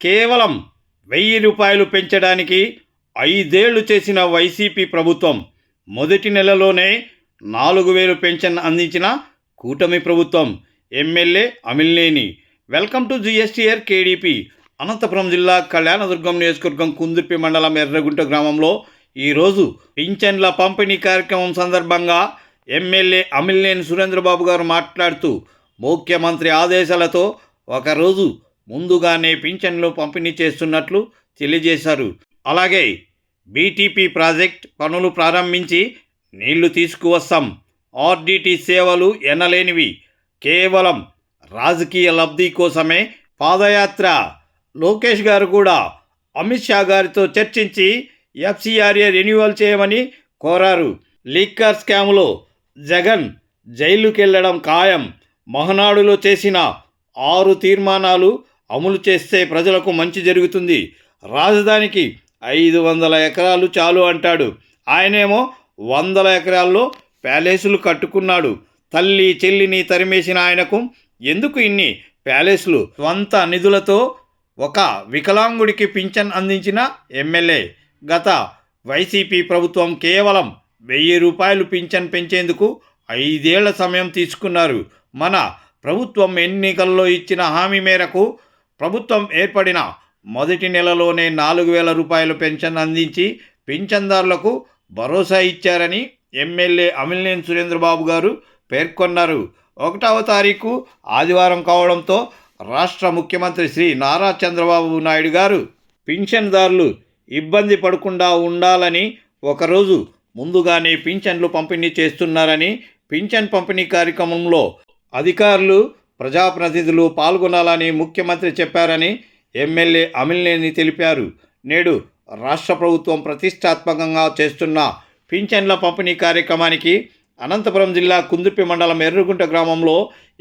కేవలం వెయ్యి రూపాయలు పెంచడానికి ఐదేళ్ళు చేసిన వైసీపీ ప్రభుత్వం మొదటి నెలలోనే నాలుగు వేలు పెన్షన్ అందించిన కూటమి ప్రభుత్వం MLA Amilineni welcome to GSTR KDP. Anantapuram జిల్లా కళ్యాణదుర్గం నియోజకవర్గం కుందుర్పి మండలం ఎర్రగుంట గ్రామంలో ఈరోజు పింఛన్ల పంపిణీ కార్యక్రమం సందర్భంగా ఎమ్మెల్యే అమిల్నేని సురేంద్రబాబు గారు మాట్లాడుతూ ముఖ్యమంత్రి ఆదేశాలతో ఒకరోజు ముందుగానే పింఛన్లు పంపిణీ చేస్తున్నట్లు తెలియజేశారు. అలాగే బీటీపీ ప్రాజెక్ట్ పనులు ప్రారంభించి నీళ్ళు తీసుకువస్తాం. ఆర్డీటీ సేవలు ఎనలేనివి. కేవలం రాజకీయ లబ్ధి కోసమే పాదయాత్ర. లోకేష్ గారు కూడా అమిత్ షా గారితో చర్చించి ఎఫ్సిఆర్ఏ రెన్యువల్ చేయమని కోరారు. లీక్కర్ స్కామ్లో జగన్ జైలుకెళ్ళడం ఖాయం. మహనాడులో చేసిన ఆరు తీర్మానాలు అమలు చేస్తే ప్రజలకు మంచి జరుగుతుంది. రాజధానికి ఐదు వందల ఎకరాలు చాలు అంటాడు. ఆయనేమో వందల ఎకరాల్లో ప్యాలెసులు కట్టుకున్నాడు. తల్లి చెల్లిని తరిమేసిన ఆయనకు ఎందుకు ఇన్ని ప్యాలెస్లు? స్వంత నిధులతో ఒక వికలాంగుడికి పింఛన్ అందించిన ఎమ్మెల్యే గత వైసీపీ ప్రభుత్వం కేవలం వెయ్యి రూపాయలు పింఛన్ పెంచేందుకు ఐదేళ్ళ సమయం తీసుకున్నారు. మన ప్రభుత్వం ఎన్నికల్లో ఇచ్చిన హామీ మేరకు ప్రభుత్వం ఏర్పడిన మొదటి నెలలోనే నాలుగు వేల రూపాయల పెన్షన్ అందించి పింఛన్దారులకు భరోసా ఇచ్చారని ఎమ్మెల్యే అమిలినేని సురేంద్రబాబు గారు పేర్కొన్నారు. ఒకటవ తారీఖు ఆదివారం కావడంతో రాష్ట్ర ముఖ్యమంత్రి శ్రీ నారా చంద్రబాబు నాయుడు గారు పింఛన్దారులు ఇబ్బంది పడకుండా ఉండాలని ఒకరోజు ముందుగానే పింఛన్లు పంపిణీ చేస్తున్నారని పింఛన్ పంపిణీ కార్యక్రమంలో అధికారులు ప్రజాప్రతినిధులు పాల్గొనాలని ముఖ్యమంత్రి చెప్పారని ఎమ్మెల్యే అమిల్నేని తెలిపారు. నేడు రాష్ట్ర ప్రభుత్వం ప్రతిష్టాత్మకంగా చేస్తున్న పింఛన్ల పంపిణీ కార్యక్రమానికి అనంతపురం జిల్లా కుందుర్పి మండలం ఎర్రగుంట గ్రామంలో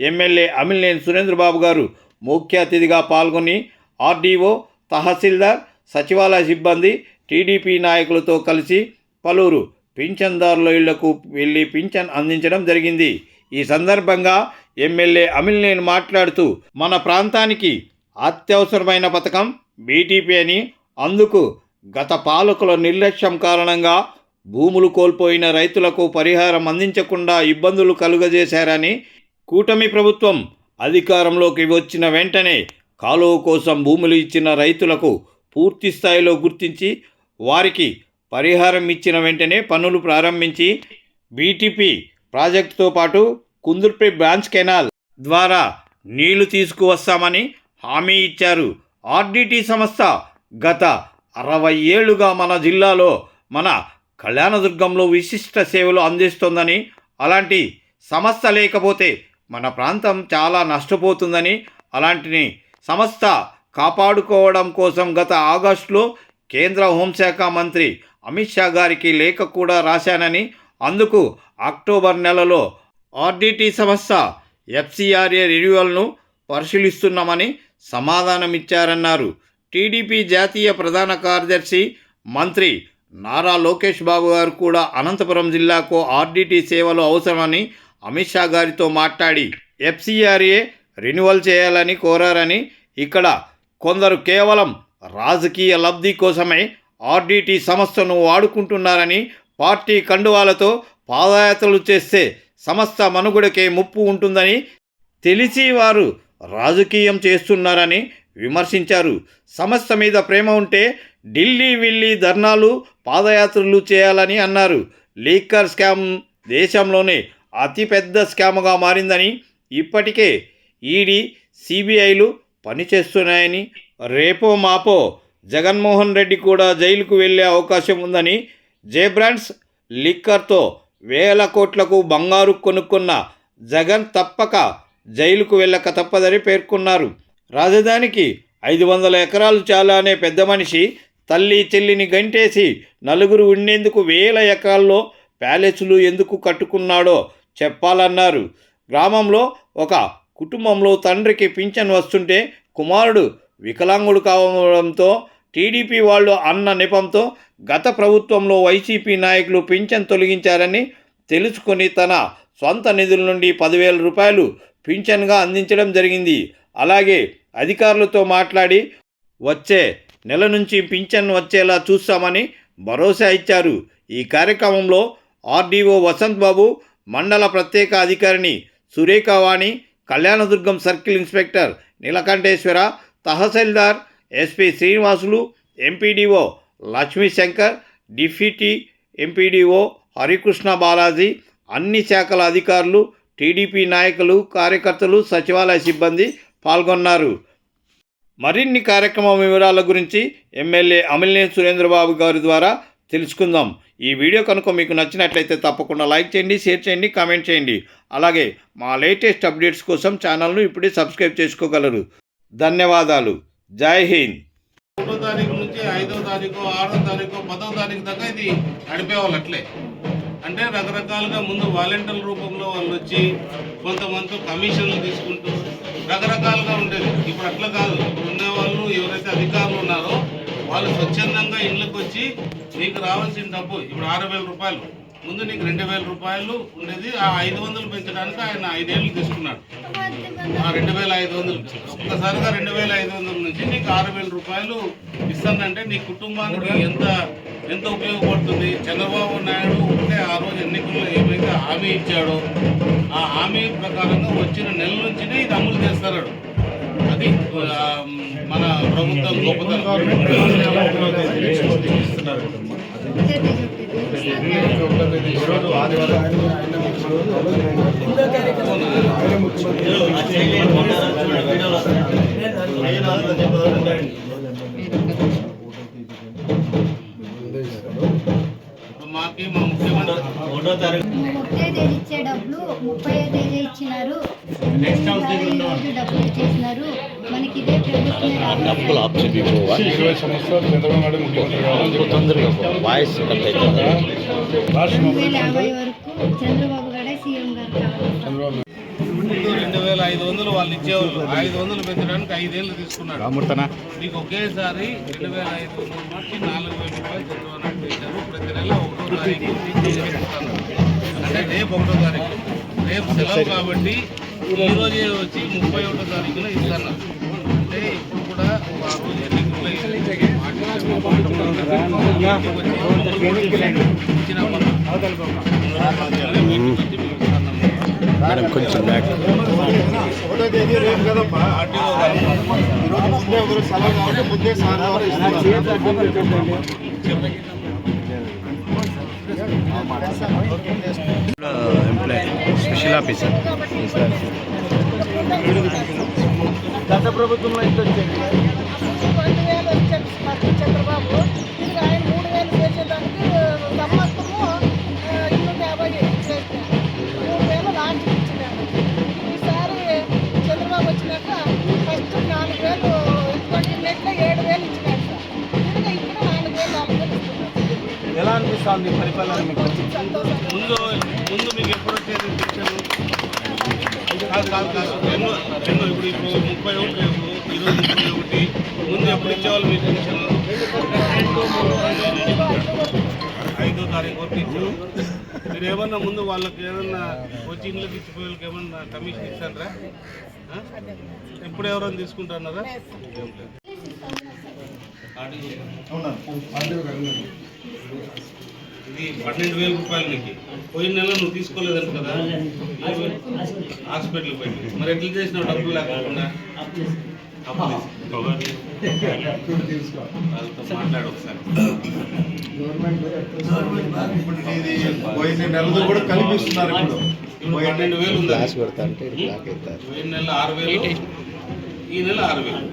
ఎమ్మెల్యే అమిలినేని సురేంద్రబాబు గారు ముఖ్య అతిథిగా పాల్గొని ఆర్డీఓ తహసీల్దార్ సచివాలయ సిబ్బంది టీడీపీ నాయకులతో కలిసి పలువురు పింఛన్దారుల ఇళ్ళకు వెళ్ళి పింఛన్ అందించడం జరిగింది. ఈ సందర్భంగా ఎమ్మెల్యే అమిల్నేని మాట్లాడుతూ మన ప్రాంతానికి అత్యవసరమైన పథకం బీటీపీ అని. అందుకు గత పాలకుల నిర్లక్ష్యం కారణంగా భూములు కోల్పోయిన రైతులకు పరిహారం అందించకుండా ఇబ్బందులు కలుగజేశారని. కూటమి ప్రభుత్వం అధికారంలోకి వచ్చిన వెంటనే కాలువ కోసం భూములు ఇచ్చిన రైతులకు పూర్తి స్థాయిలో గుర్తించి వారికి పరిహారం ఇచ్చిన వెంటనే పనులు ప్రారంభించి బీటీపీ ప్రాజెక్టుతో పాటు కుందుర్పి బ్రాంచ్ కెనాల్ ద్వారా నీళ్ళు తీసుకువస్తామని హామీ ఇచ్చారు. ఆర్డిటి సంస్థ గత అరవై ఏళ్ళుగా మన జిల్లాలో మన కళ్యాణదుర్గంలో విశిష్ట సేవలు అందిస్తోందని అలాంటి సంస్థ లేకపోతే మన ప్రాంతం చాలా నష్టపోతుందని అలాంటిని సంస్థ కాపాడుకోవడం కోసం గత ఆగస్టులో కేంద్ర హోంశాఖ మంత్రి అమిత్ షా గారికి లేఖ కూడా రాశానని అందుకు అక్టోబర్ నెలలో ఆర్డిటి సంస్థ ఎఫ్సిఆర్ఏ రెన్యువల్ను పరిశీలిస్తున్నామని సమాధానమిచ్చారన్నారు. టీడీపీ జాతీయ ప్రధాన కార్యదర్శి మంత్రి నారా లోకేష్ బాబు గారు కూడా అనంతపురం జిల్లాకు ఆర్డిటి సేవలు అవసరమని అమిత్ షా గారితో మాట్లాడి ఎఫ్సిఆర్ఏ రెన్యువల్ చేయాలని కోరారని ఇక్కడ కొందరు కేవలం రాజకీయ లబ్ధి కోసమే ఆర్డిటి సంస్థను వాడుకుంటున్నారని పార్టీ కండువాలతో పాదయాత్రలు చేస్తే సంస్థ మనుగడకే ముప్పు ఉంటుందని తెలిసి వారు రాజకీయం చేస్తున్నారని విమర్శించారు. సంస్థ మీద ప్రేమ ఉంటే ఢిల్లీ వెళ్ళి ధర్నాలు పాదయాత్రలు చేయాలని అన్నారు. లీకర్ స్కామ్ దేశంలోనే అతిపెద్ద స్కామ్గా మారిందని ఇప్పటికే ఈడీ సిబిఐలు పనిచేస్తున్నాయని రేపో మాపో జగన్మోహన్ రెడ్డి కూడా జైలుకు వెళ్ళే అవకాశం ఉందని జేబ్రాండ్స్ లిక్కర్తో వేల కోట్లకు బంగారు కొనుక్కున్న జగన్ తప్పక జైలుకు వెళ్ళక తప్పదని పేర్కొన్నారు. రాజధానికి ఐదు వందల ఎకరాలు చాలా అనే పెద్ద మనిషి తల్లి చెల్లిని గంటేసి నలుగురు ఉండేందుకు వేల ఎకరాల్లో ప్యాలెస్లు ఎందుకు కట్టుకున్నాడో చెప్పాలన్నారు. గ్రామంలో ఒక కుటుంబంలో తండ్రికి పింఛన్ వస్తుంటే కుమారుడు వికలాంగుడు కావడంతో టీడీపీ వాళ్ళు అన్న నిపంతో గత ప్రభుత్వంలో వైసీపీ నాయకులు పింఛన్ తొలగించారని తెలుసుకొని తన సొంత నిధుల నుండి పదివేల రూపాయలు పింఛన్గా అందించడం జరిగింది. అలాగే అధికారులతో మాట్లాడి వచ్చే నెల నుంచి పింఛన్ వచ్చేలా చూస్తామని భరోసా ఇచ్చారు. ఈ కార్యక్రమంలో ఆర్డీఓ వసంత్ బాబు మండల ప్రత్యేక అధికారిని సురేఖవాణి కళ్యాణదుర్గం సర్కిల్ ఇన్స్పెక్టర్ నీలకంఠేశ్వర తహసీల్దార్ SP Srinivasulu MPDO Lakshmishankar deputy MPDO Harikrishna Balaji అన్ని శాఖల అధికారులు టీడీపీ నాయకులు కార్యకర్తలు సచివాలయ సిబ్బంది పాల్గొన్నారు. మరిన్ని కార్యక్రమ వివరాల గురించి ఎమ్మెల్యే అమిలినేని సురేంద్రబాబు గారి ద్వారా తెలుసుకుందాం. ఈ వీడియో కనుక మీకు నచ్చినట్లయితే తప్పకుండా లైక్ చేయండి షేర్ చేయండి కామెంట్ చేయండి. అలాగే మా లేటెస్ట్ అప్డేట్స్ కోసం ఛానల్ను ఇప్పుడే సబ్స్క్రైబ్ చేసుకోగలరు. ధన్యవాదాలు. జై హింద్. ఒకటో తారీఖు నుంచి ఐదో తారీఖు ఆరో తారీఖు పదో తారీఖు దాకా ఇది నడిపేవాళ్ళు అట్లే అంటే రకరకాలుగా ముందు వాలంటీర్ల రూపంలో వాళ్ళు వచ్చి కొంతమంది కమిషన్లు తీసుకుంటూ రకరకాలుగా ఉండేది. ఇప్పుడు అట్లా కాదు. ఇప్పుడు ఉన్న వాళ్ళు ఎవరైతే అధికారులు ఉన్నారో వాళ్ళు స్వచ్ఛందంగా ఇళ్ళకి వచ్చి మీకు రావాల్సిన డబ్బు ఇప్పుడు ఆరు వేల రూపాయలు. ముందు నీకు రెండు వేల రూపాయలు ఉండేది ఆ ఐదు వందలు పెంచడానికి ఆయన ఐదేళ్ళు తీసుకున్నాడు. ఆ రెండు వేల ఐదు వందలు. ఒక్కసారిగా రెండు వేల ఐదు వందల నుంచి నీకు ఆరు వేల రూపాయలు ఇస్తానంటే నీ కుటుంబానికి ఎంత ఎంత ఉపయోగపడుతుంది? చంద్రబాబు నాయుడు ఉంటే ఆ రోజు ఎన్నికల్లో ఏమైతే హామీ ఇచ్చాడో ఆ హామీ ప్రకారంగా వచ్చిన నెల నుంచినే ఇది అమలు చేస్తాడు. అది మన ప్రభుత్వం గొప్పతనం. ఇప్పుడు మాకి మా ముఖ్యమంత్రి ముప్పై తేదీ ఇచ్చే డబ్బులు ముప్పై తేదీ ఇచ్చినారు డబ్బులు ఇచ్చేసినారు. ప్రభుత్వమే రావాలి. ఇరవై సంవత్సరాలు చంద్రబాబు నాయుడు ముఖ్యమంత్రి కావాలని వాయిస్ రెండు వేల చంద్రబాబు రెండు ఐదు వందలు వాళ్ళు ఇచ్చేవాళ్ళు. ఐదు వందలు పెంచడానికి ఐదేళ్ళు తీసుకున్నాడు రామూర్తన? నీకు ఒకేసారి రెండు వేల ఐదు వందలు మార్చి నాలుగు వేల రూపాయలు చంద్రబాబు నాయుడు పెంచారు ప్రతి నెల ఒకటో తారీఖు. అంటే రేపు ఒకటో తారీఖు. రేపు సెలవు కాబట్టి ఈ రోజే వచ్చి ముప్పై ఒకటో తారీఖున ఇస్తాను. మేడం కొంచెం బ్యాక్ ఒకటో తేదీ రేపు కదమ్మా ఈరోజు ముందే ఒకరు సెలవు కాబట్టి ముందే ఎంప్లాయ్ స్పెషల్ ఆఫీసర్ గత ప్రభుత్వంలో ఇంత వచ్చింది పరిపాలన మీకు సంతోషంగా ముందు ముందు మీకు ఎప్పుడు వచ్చేది శిక్షణ కాదు కాదు కాదు. రెండు రెండు. ఇప్పుడు ఇప్పుడు ముప్పై ఒకటి ఈరోజు ముప్పై ఒకటి. ముందు ఎప్పుడు ఇచ్చేవాళ్ళు మీకు శిక్షణ ఐదో తారీఖు వరకు ఇచ్చారు మీరు ఏమన్నా ముందు వాళ్ళకి ఏమన్నా వచ్చి ఇంట్లోకి ఇచ్చిపోయే వాళ్ళకి ఏమన్నా కమిషన్ ఇస్తారా? ఎప్పుడు ఎవరైనా తీసుకుంటున్నారా లేదు. ఇది పన్నెండు వేల రూపాయలు నీకు. పోయిన నెల నువ్వు తీసుకోలేదంట కదా. హాస్పిటల్ పోయి. మరి ఎట్లా చేసినావు డబ్బులు లేకుండా. వాళ్ళతో మాట్లాడు ఒకసారి. పోయిన నెలలు కూడా కల్పిస్తున్నారు ఇప్పుడు. ఇప్పుడు పన్నెండు వేలు ఉంది? పోయిన నెల ఆరు వేలు ఈ నెల ఆరు వేలు.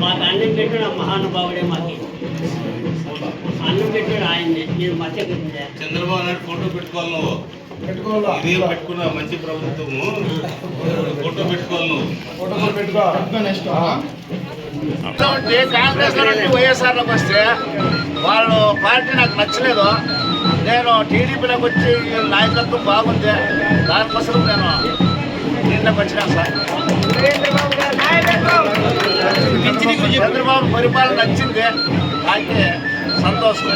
మాకు అన్నం పెట్టిన మహానుభావుడే మాకి. అన్నం పెట్టాడు ఆయన్నే. నేను మర్చిపోయిందే చంద్రబాబు నాయుడు ఫోటో పెట్టుకోవాలి నువ్వు. ఇదే పెట్టుకున్న మంచి ప్రభుత్వము. ఫోటో పెట్టుకోవాలి నువ్వు. ఉంటే కాంగ్రెస్ నుండి వైఎస్ఆర్లోకి వస్తే వాళ్ళు పార్టీ నాకు నచ్చలేదు. నేను టీడీపీలోకి వచ్చి నాయకత్వం బాగుంది. దానికోసం నేను గురించి చంద్రబాబు పరిపాలన నచ్చింది అయితే సంతోషం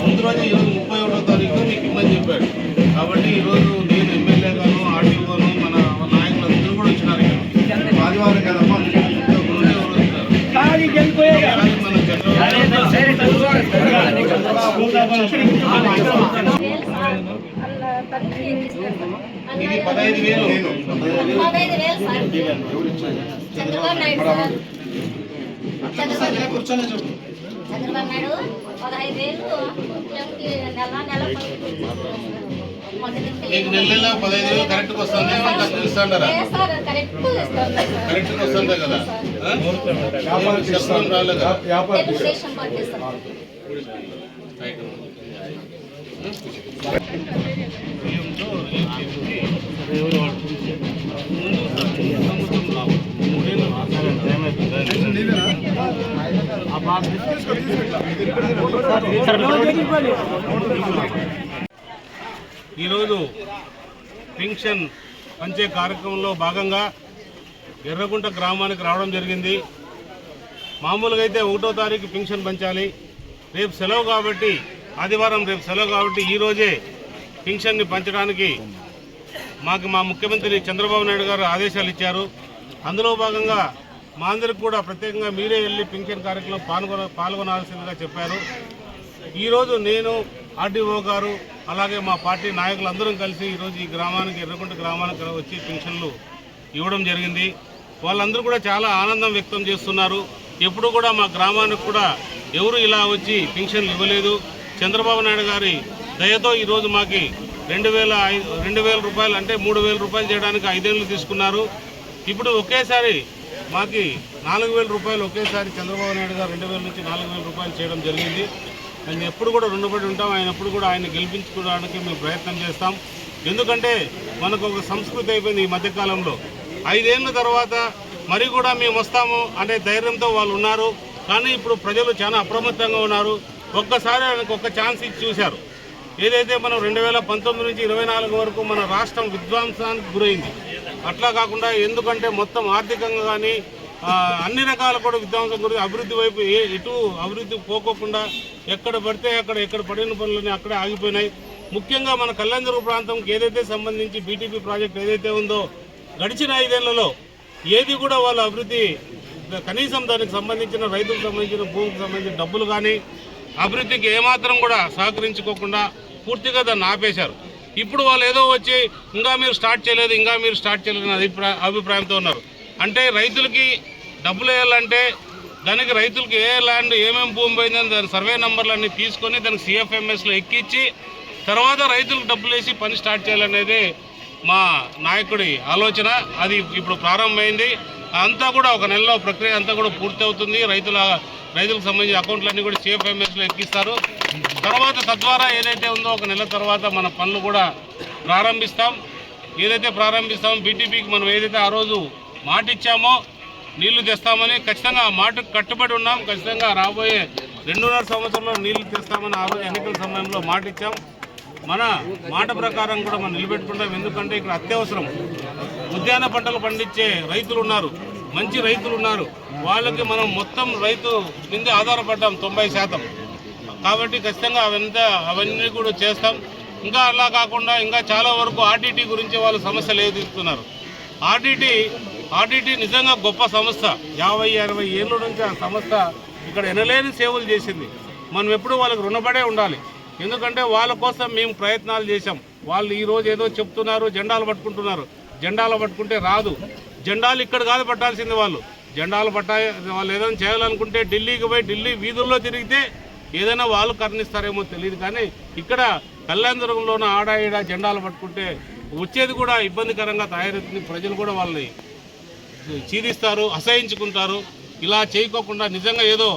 ముందు రోజు ముప్పై ఒకటో తారీఖు మీకు ఇమ్మని చెప్పాడు కాబట్టి ఈరోజు ఇది పదహైదు వేలు పదహైదు వేలు సార్ చంద్రబాబు నాయుడు సార్ చంద్రబాబు నాయుడు చంద్రబాబు నాయుడు పదహైదు వేలు నెల నెల మీకు నెల నెల పదహైదు వేలు కరెక్ట్గా వస్తుంది కరెక్ట్గా వస్తుందా కదా? ఈరోజు పెన్షన్ పంచే కార్యక్రమంలో భాగంగా ఎర్రగుంట గ్రామానికి రావడం జరిగింది. మామూలుగా అయితే ఒకటో తారీఖు పెన్షన్ పంచాలి. రేపు సెలవు కాబట్టి ఆదివారం రేపు సెలవు కాబట్టి ఈరోజే పెన్షన్ని పంచడానికి మాకు మా ముఖ్యమంత్రి చంద్రబాబు నాయుడు గారు ఆదేశాలు ఇచ్చారు. అందులో భాగంగా మా అందరికి కూడా ప్రత్యేకంగా మీరే వెళ్ళి పెన్షన్ కార్యక్రమం పాల్గొన పాల్గొనాల్సిందిగా చెప్పారు. ఈరోజు నేను ఆర్డీఓ గారు అలాగే మా పార్టీ నాయకులందరం కలిసి ఈరోజు ఈ గ్రామానికి ఎర్రకుంట గ్రామానికి వచ్చి పెన్షన్లు ఇవ్వడం జరిగింది. వాళ్ళందరూ కూడా చాలా ఆనందం వ్యక్తం చేస్తున్నారు. ఎప్పుడు కూడా మా గ్రామానికి కూడా ఎవరు ఇలా వచ్చి పెన్షన్లు ఇవ్వలేదు. చంద్రబాబు నాయుడు గారి దయతో ఈరోజు మాకి రెండు వేల ఐ- రెండు వేల రూపాయలు అంటే మూడు వేల రూపాయలు చేయడానికి ఐదేళ్ళు తీసుకున్నారు. ఇప్పుడు ఒకేసారి మాకి నాలుగు వేల రూపాయలు ఒకేసారి చంద్రబాబు నాయుడు గారు రెండు వేల నుంచి నాలుగు వేల రూపాయలు చేయడం జరిగింది. ఆయన ఎప్పుడు కూడా రుణపడి ఉంటాం. ఆయన ఎప్పుడు కూడా ఆయన గెలిపించుకోవడానికి మేము ప్రయత్నం చేస్తాం. ఎందుకంటే మనకు ఒక సంస్కృతి అయిపోయింది ఈ మధ్యకాలంలో. ఐదేళ్ళ తర్వాత మరి కూడా మేము వస్తాము అనే ధైర్యంతో వాళ్ళు ఉన్నారు. కానీ ఇప్పుడు ప్రజలు చాలా అప్రమత్తంగా ఉన్నారు. ఒక్కసారి ఆయనకు ఒక్క ఛాన్స్ ఇచ్చి చూశారు. ఏదైతే మనం రెండు వేల పంతొమ్మిది నుంచి ఇరవై నాలుగు వరకు మన రాష్ట్రం విధ్వంసానికి గురైంది. అట్లా కాకుండా ఎందుకంటే మొత్తం ఆర్థికంగా కానీ అన్ని రకాల కూడా విధ్వంసం గురించి అభివృద్ధి వైపు ఏ ఎటు అభివృద్ధి పోకోకుండా ఎక్కడ పడితే అక్కడ ఎక్కడ పడిన పనులని అక్కడే ఆగిపోయినాయి. ముఖ్యంగా మన కళ్యాణదుర్గ ప్రాంతంకి ఏదైతే సంబంధించి బీటీపీ ప్రాజెక్ట్ ఏదైతే ఉందో గడిచిన ఐదేళ్ళలో ఏది కూడా వాళ్ళ అభివృద్ధి కనీసం దానికి సంబంధించిన రైతులకు సంబంధించిన భూమికి సంబంధించిన డబ్బులు కానీ అభివృద్ధికి ఏమాత్రం కూడా సహకరించుకోకుండా పూర్తిగా దాన్ని ఆపేశారు. ఇప్పుడు వాళ్ళు ఏదో వచ్చి ఇంకా మీరు స్టార్ట్ చేయలేదు ఇంకా మీరు స్టార్ట్ చేయలేదు అనే అభిప్రాయ అభిప్రాయంతో ఉన్నారు. అంటే రైతులకి డబ్బులు వేయాలంటే దానికి రైతులకి ఏ ల్యాండ్ ఏమేమి భూమి పోయిందని దాని సర్వే నెంబర్లన్నీ తీసుకొని దానికి సిఎఫ్ఎంఎస్లో ఎక్కించి తర్వాత రైతులకు డబ్బులు వేసి పని స్టార్ట్ చేయాలనేది మా నాయకుడి ఆలోచన అది ఇప్పుడు ప్రారంభమైంది. అంతా కూడా ఒక నెలలో ప్రక్రియ అంతా కూడా పూర్తవుతుంది. రైతుల రైతులకు సంబంధించిన అకౌంట్లన్నీ కూడా సిఎఫ్ఎంఎస్లో ఎక్కిస్తారు. తర్వాత తద్వారా ఏదైతే ఉందో ఒక నెల తర్వాత మన పనులు కూడా ప్రారంభిస్తాం. ఏదైతే ప్రారంభిస్తామో బీటీపీకి మనం ఏదైతే ఆ రోజు మాట ఇచ్చామో నీళ్ళు తెస్తామని ఖచ్చితంగా ఆ మాటకు కట్టుబడి ఉన్నాం. ఖచ్చితంగా రాబోయే రెండున్నర సంవత్సరంలో నీళ్ళు తెస్తామని ఆ రోజు ఎన్నికల సమయంలో మాట ఇచ్చాం. మన మాట ప్రకారం కూడా మనం నిలబెట్టుకుంటాం. ఎందుకంటే ఇక్కడ అత్యవసరం. ఉద్యాన పంటలు పండించే రైతులు ఉన్నారు. మంచి రైతులు ఉన్నారు. వాళ్ళకి మనం మొత్తం రైతు మీద ఆధారపడ్డాం తొంభై శాతం. కాబట్టి ఖచ్చితంగా అవంతా అవన్నీ కూడా చేస్తాం. ఇంకా అలా కాకుండా ఇంకా చాలా వరకు ఆర్టీటీ గురించి వాళ్ళు సమస్యలు ఎదుర్కొన్నారు ఆర్టీటీ ఆర్టీటీ నిజంగా గొప్ప సంస్థ. యాభై అరవై ఏళ్ళ నుంచి ఆ సంస్థ ఇక్కడ ఎనలేని సేవలు చేసింది. మనం ఎప్పుడు వాళ్ళకి రుణపడే ఉండాలి. ఎందుకంటే వాళ్ళ కోసం మేము ప్రయత్నాలు చేశాం. వాళ్ళు ఈరోజు ఏదో చెప్తున్నారు జెండాలు పట్టుకుంటున్నారు. జెండాలు పట్టుకుంటే రాదు. జెండాలు ఇక్కడ కాదు పట్టాల్సింది వాళ్ళు. జెండాలు పట్టా వాళ్ళు ఏదైనా చేయాలనుకుంటే ఢిల్లీకి పోయి ఢిల్లీ వీధుల్లో తిరిగితే ఏదైనా వాళ్ళు కర్ణిస్తారేమో తెలియదు కానీ ఇక్కడ కళ్యాణదుర్గంలోనూ ఆడా ఈడా జెండాలు పట్టుకుంటే వచ్చేది కూడా ఇబ్బందికరంగా తయారవుతుంది. ప్రజలు కూడా వాళ్ళని చీదిస్తారు అసహించుకుంటారు. ఇలా చేయకోకుండా నిజంగా ఏదో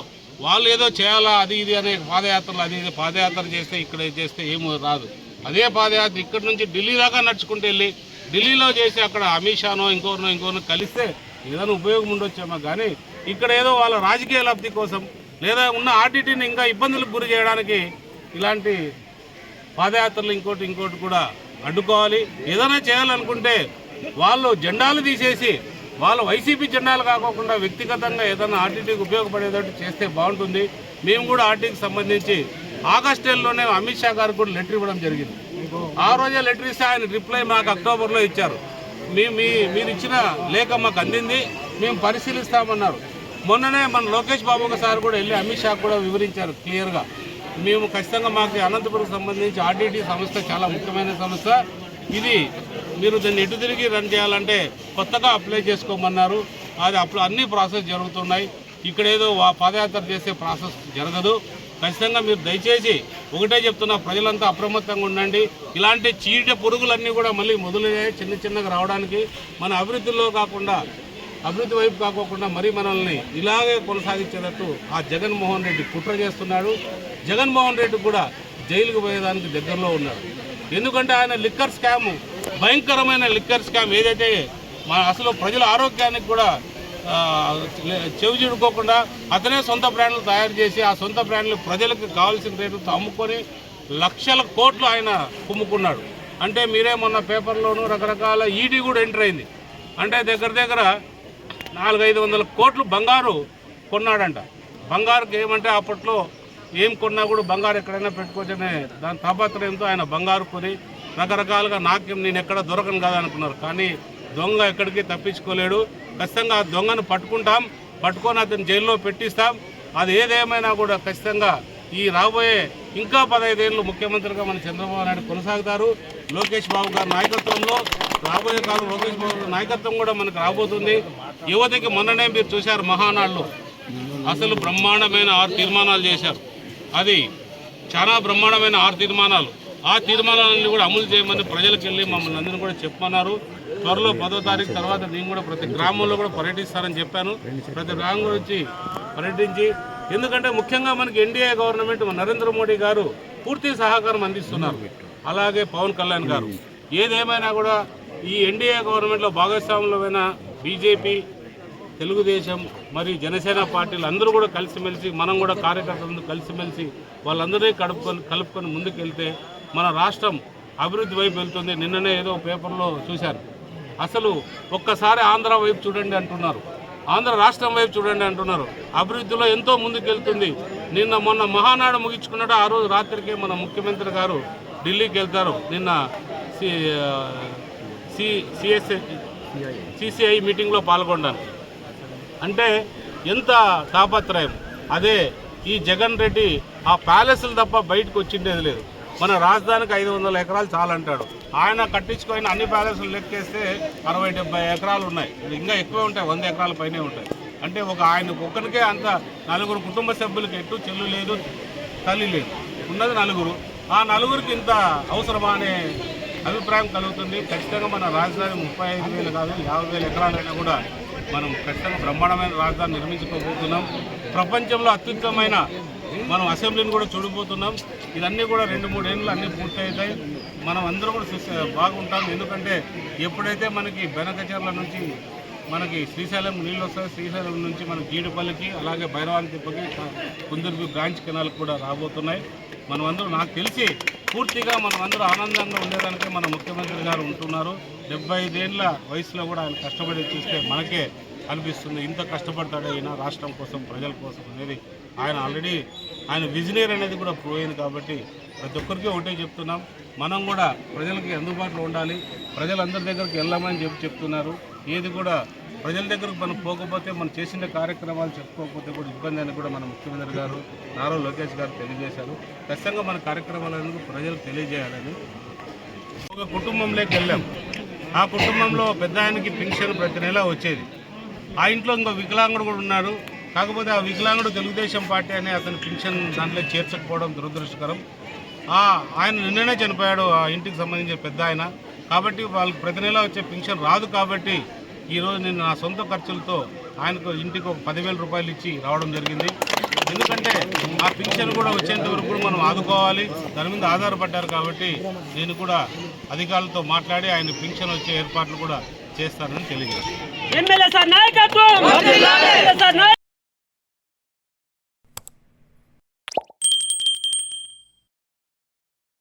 వాళ్ళు ఏదో చేయాలా అది ఇది అనే పాదయాత్రలు అది ఇది పాదయాత్ర చేస్తే ఇక్కడ చేస్తే ఏమో రాదు. అదే పాదయాత్ర ఇక్కడ నుంచి ఢిల్లీ దాకా నడుచుకుంటూ వెళ్ళి ఢిల్లీలో చేసి అక్కడ అమిత్ షానో ఇంకోరినో ఇంకోరినో కలిస్తే ఏదైనా ఉపయోగం ఉండొచ్చేమో. కానీ ఇక్కడ ఏదో వాళ్ళ రాజకీయ లబ్ధి కోసం లేదా ఉన్న ఆర్టీటీని ఇంకా ఇబ్బందులకు గురి చేయడానికి ఇలాంటి పాదయాత్రలు ఇంకోటి ఇంకోటి కూడా అడ్డుకోవాలి. ఏదైనా చేయాలనుకుంటే వాళ్ళు జెండాలు తీసేసి వాళ్ళు వైసీపీ జెండాలు కాకోకుండా వ్యక్తిగతంగా ఏదైనా ఆర్టీటీకి ఉపయోగపడేటట్టు చేస్తే బాగుంటుంది. మేము కూడా ఆర్టీకి సంబంధించి ఆగస్ట్ నెలలోనే అమిత్ షా గారికి కూడా లెటర్ ఇవ్వడం జరిగింది. ఆ రోజే లెటర్ ఇస్తే ఆయన రిప్లై మాకు అక్టోబర్లో ఇచ్చారు. మీ మీ మీరు ఇచ్చిన లేఖ మాకు అందింది. మేము పరిశీలిస్తామన్నారు. మొన్ననే మన లోకేష్ బాబు సార్ కూడా వెళ్ళి అమిత్ షా కూడా వివరించారు క్లియర్గా. మేము ఖచ్చితంగా మాకు అనంతపురం సంబంధించి ఆర్టీటీ సంస్థ చాలా ముఖ్యమైన సంస్థ. ఇది మీరు దాన్ని ఎటు తిరిగి రన్ చేయాలంటే కొత్తగా అప్లై చేసుకోమన్నారు. అది అప్పుడు అన్ని ప్రాసెస్ జరుగుతున్నాయి. ఇక్కడేదో వా- పాదయాత్ర చేసే ప్రాసెస్ జరగదు. ఖచ్చితంగా మీరు దయచేసి ఒకటే చెప్తున్నా ప్రజలంతా అప్రమత్తంగా ఉండండి. ఇలాంటి చీడ పురుగులన్నీ కూడా మళ్ళీ మొదలయ్యాయి చిన్న చిన్నగా రావడానికి. మన అభివృద్ధిలో కాకుండా అభివృద్ధి వైపు కాకోకుండా మరీ మనల్ని ఇలాగే కొనసాగించేటట్టు ఆ జగన్మోహన్ రెడ్డి కుట్ర చేస్తున్నాడు. జగన్మోహన్ రెడ్డి కూడా జైలుకు పోయేదానికి దగ్గరలో ఉన్నాడు. ఎందుకంటే ఆయన లిక్కర్ స్కాము భయంకరమైన లిక్కర్ స్కామ్ ఏదైతే మన అసలు ప్రజల ఆరోగ్యానికి కూడా ఆ, చెవి చిడుకోకుండా అతనే సొంత బ్రాండ్లు తయారు చేసి ఆ సొంత బ్రాండ్లు ప్రజలకు కావాల్సిన రేటుతో అమ్ముకొని లక్షల కోట్లు ఆయన కుమ్ముకున్నాడు. అంటే మీరే మొన్న పేపర్లోనూ రకరకాల ఈడీ కూడా ఎంటర్ అయింది. అంటే దగ్గర దగ్గర నాలుగైదు వందల కోట్లు బంగారు కొన్నాడంట. బంగారుకి ఏమంటే అప్పట్లో ఏం కొన్నా కూడా బంగారు ఎక్కడైనా పెట్టుకోవచ్చనే దాని తాపత్రయంతో ఆయన బంగారు కొని రకరకాలుగా నాక్యం నేను ఎక్కడ దొరకను కదా అనుకున్నారు కానీ దొంగ ఎక్కడికి తప్పించుకోలేడు. ఖచ్చితంగా ఆ దొంగను పట్టుకుంటాం. పట్టుకొని అతను జైల్లో పెట్టిస్తాం. అది ఏదేమైనా కూడా ఖచ్చితంగా ఈ రాబోయే ఇంకా పదహైదేళ్ళు ముఖ్యమంత్రిగా మన చంద్రబాబు నాయుడు కొనసాగుతారు. లోకేష్ బాబు గారి నాయకత్వంలో రాబోయే కాలం లోకేష్ బాబు నాయకత్వం కూడా మనకు రాబోతుంది. యువతకి మొన్ననే మీరు చూశారు మహానాడులో. అసలు బ్రహ్మాండమైన ఆరు తీర్మానాలు చేశారు. అది చాలా బ్రహ్మాండమైన ఆరు తీర్మానాలు. ఆ తీర్మానాలన్నీ కూడా అమలు చేయమని ప్రజలకు వెళ్ళి మమ్మల్ని అందరూ కూడా చెప్పమన్నారు. త్వరలో పదో తారీఖు తర్వాత నేను కూడా ప్రతి గ్రామంలో కూడా పర్యటిస్తారని చెప్పాను. ప్రతి గ్రామం గురించి వచ్చి పర్యటించి ఎందుకంటే ముఖ్యంగా మనకి ఎన్డీఏ గవర్నమెంట్ నరేంద్ర మోడీ గారు పూర్తి సహకారం అందిస్తున్నారు. అలాగే పవన్ కళ్యాణ్ గారు. ఏదేమైనా కూడా ఈ ఎన్డీఏ గవర్నమెంట్లో భాగస్వాములమైన బీజేపీ తెలుగుదేశం మరి జనసేన పార్టీలు అందరూ కూడా కలిసిమెలిసి మనం కూడా కార్యకర్తలందరూ కలిసిమెలిసి వాళ్ళందరినీ కలుపుకొని కలుపుకొని ముందుకెళ్తే మన రాష్ట్రం అభివృద్ధి వైపు వెళ్తుంది. నిన్ననే ఏదో పేపర్లో చూశారు. అసలు ఒక్కసారి ఆంధ్ర వైపు చూడండి అంటున్నారు. ఆంధ్ర రాష్ట్రం వైపు చూడండి అంటున్నారు. అభివృద్ధిలో ఎంతో ముందుకెళ్తుంది. నిన్న మొన్న మహానాడు ముగించుకున్నట్టు ఆ రోజు రాత్రికే మన ముఖ్యమంత్రి గారు ఢిల్లీకి వెళ్తారు. నిన్న సి సి సిఎస్ఐ సిసిఐ మీటింగ్లో పాల్గొన్నాను. అంటే ఎంత తాపత్రయం. అదే ఈ జగన్ రెడ్డి ఆ ప్యాలెస్లు తప్ప బయటకు వచ్చిండేది లేదు. మన రాజధానికి ఐదు వందల ఎకరాలు చాలంటాడు. ఆయన కట్టించుకొని అన్ని ప్యాలెస్లు లెక్కేస్తే అరవై డెబ్బై ఎకరాలు ఉన్నాయి. ఇంకా ఎక్కువే ఉంటాయి వంద ఎకరాల పైనే ఉంటాయి. అంటే ఒక ఆయన ఒక్కరికే అంత నలుగురు కుటుంబ సభ్యులకి ఎటు చెల్లు లేదు తల్లి లేదు. ఉన్నది నలుగురు. ఆ నలుగురికి ఇంత అవసరమా అనే అభిప్రాయం కలుగుతుంది. ఖచ్చితంగా మన రాజధాని ముప్పై ఐదు వేలు కాదు యాభై వేల ఎకరాలైనా కూడా మనం ఖచ్చితంగా బ్రహ్మాండమైన రాజధాని నిర్మించుకోబోతున్నాం. ప్రపంచంలో అత్యుత్తమైన మనం అసెంబ్లీని కూడా చూడబోతున్నాం. ఇదన్నీ కూడా రెండు మూడు ఏళ్ళు అన్నీ పూర్తవుతాయి మనం అందరూ కూడా బాగుంటాం. ఎందుకంటే ఎప్పుడైతే మనకి బెనకచర్ల నుంచి మనకి శ్రీశైలం నీళ్ళు వస్తాయి శ్రీశైలం నుంచి మన జీడిపల్లికి అలాగే భైరవాని తిప్పకి కుందుర్పి బ్రాంచ్ కెనాల్ కూడా రాబోతున్నాయి. మనం అందరూ నాకు తెలిసి పూర్తిగా మనం అందరూ ఆనందంగా ఉండేదానికే మన ముఖ్యమంత్రి గారు ఉంటున్నారు. డెబ్బై ఐదేళ్ళ వయసులో కూడా ఆయన కష్టపడి చూస్తే మనకే అనిపిస్తుంది. ఇంత కష్టపడ్డాడు ఈయన రాష్ట్రం కోసం ప్రజల కోసం అనేది. ఆయన ఆల్రెడీ ఆయన విజనరీ అనేది కూడా పోయింది కాబట్టి ప్రతి ఒక్కరికి ఒకటే చెప్తున్నాం. మనం కూడా ప్రజలకి అందుబాటులో ఉండాలి. ప్రజలందరి దగ్గరికి వెళ్ళామని చెప్పి చెప్తున్నారు. ఏది కూడా ప్రజల దగ్గరకు మనం పోకపోతే మనం చేసిన కార్యక్రమాలు చెప్పుకోకపోతే కూడా ఇబ్బంది అని కూడా మన ముఖ్యమంత్రి గారు నారా లోకేష్ గారు తెలియజేశారు. ఖచ్చితంగా మన కార్యక్రమాలను ప్రజలకు తెలియజేయాలని ఒక కుటుంబంలోకి వెళ్ళాం. ఆ కుటుంబంలో పెద్ద ఆయనకి పెన్షన్ ప్రతి నెల వచ్చేది. ఆ ఇంట్లో ఇంకో వికలాంగుడు కూడా ఉన్నారు. కాకపోతే ఆ వికలాంగుడు తెలుగుదేశం పార్టీ అనే అతని పెన్షన్ దాంట్లో చేర్చకపోవడం దురదృష్టకరం. ఆ ఆయన నిన్ననే చనిపోయాడు ఆ ఇంటికి సంబంధించిన పెద్ద ఆయన. కాబట్టి వాళ్ళకి ప్రతి నెల వచ్చే పెన్షన్ రాదు కాబట్టి ఈరోజు నేను నా సొంత ఖర్చులతో ఆయనకు ఇంటికి ఒక పదివేల రూపాయలు ఇచ్చి రావడం జరిగింది. ఎందుకంటే ఆ పింఛన్ కూడా వచ్చేంత వరకు కూడా మనం ఆదుకోవాలి. దాని మీద ఆధారపడ్డారు కాబట్టి నేను కూడా అధికారులతో మాట్లాడి ఆయన పింఛన్ వచ్చే ఏర్పాట్లు కూడా చేస్తానని తెలియజేస్తాను